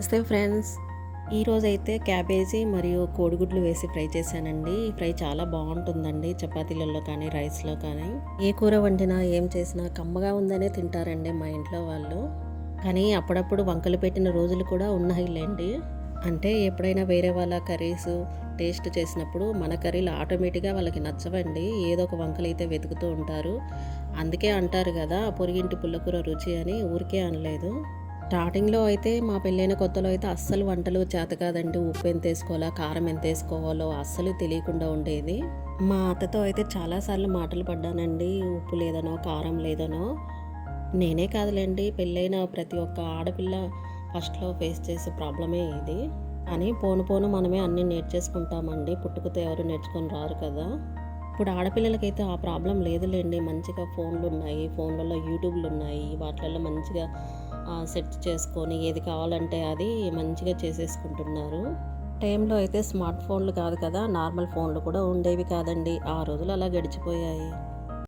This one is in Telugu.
నమస్తే ఫ్రెండ్స్. ఈరోజు అయితే క్యాబేజీ మరియు కోడిగుడ్లు వేసి ఫ్రై చేశానండి. ఈ ఫ్రై చాలా బాగుంటుందండి. చపాతీలలో కానీ రైస్లో కానీ. ఏ కూర వండినా ఏం చేసినా కమ్మగా ఉందనే తింటారండి మా ఇంట్లో వాళ్ళు. కానీ అప్పుడప్పుడు వంకలు పెట్టిన రోజులు కూడా ఉన్నాయిలేండి. అంటే ఎప్పుడైనా వేరే వాళ్ళ కర్రీస్ టేస్ట్ చేసినప్పుడు మన కర్రీలు ఆటోమేటిక్గా వాళ్ళకి నచ్చవండి. ఏదో ఒక వంకలు అయితే వెతుకుతూ ఉంటారు. అందుకే అంటారు కదా పొరిగింటి పుల్లకూర రుచి అని. ఊరికే అనలేదు. స్టార్టింగ్లో అయితే మా పెళ్ళైన కొత్తలో అయితే అస్సలు వంటలు చేత కాదండి. ఉప్పు ఎంత వేసుకోవాలో కారం ఎంత వేసుకోవాలో అస్సలు తెలియకుండా ఉండేది. మా అత్తతో అయితే చాలాసార్లు మాటలు పడ్డానండి. ఉప్పు లేదనో కారం లేదనో. నేనే కాదులేండి పెళ్ళైన ప్రతి ఒక్క ఆడపిల్ల ఫస్ట్లో ఫేస్ చేసే ప్రాబ్లమే ఇది. కానీ పోను పోను మనమే అన్నీ నేర్చేసుకుంటామండి. పుట్టుకతో ఎవరు నేర్చుకొని రారు కదా. ఇప్పుడు ఆడపిల్లలకైతే ఆ ప్రాబ్లం లేదులేండి. మంచిగా ఫోన్లు ఉన్నాయి ఫోన్లలో యూట్యూబ్లు ఉన్నాయి వాటిలలో మంచిగా సెట్ చేసుకొని ఏది కావాలంటే అది మంచిగా చేసేసుకుంటున్నారు. టైంలో అయితే స్మార్ట్ ఫోన్లు కాదు కదా నార్మల్ ఫోన్లు కూడా ఉండేవి కాదండి. ఆ రోజులు అలా గడిచిపోయాయి.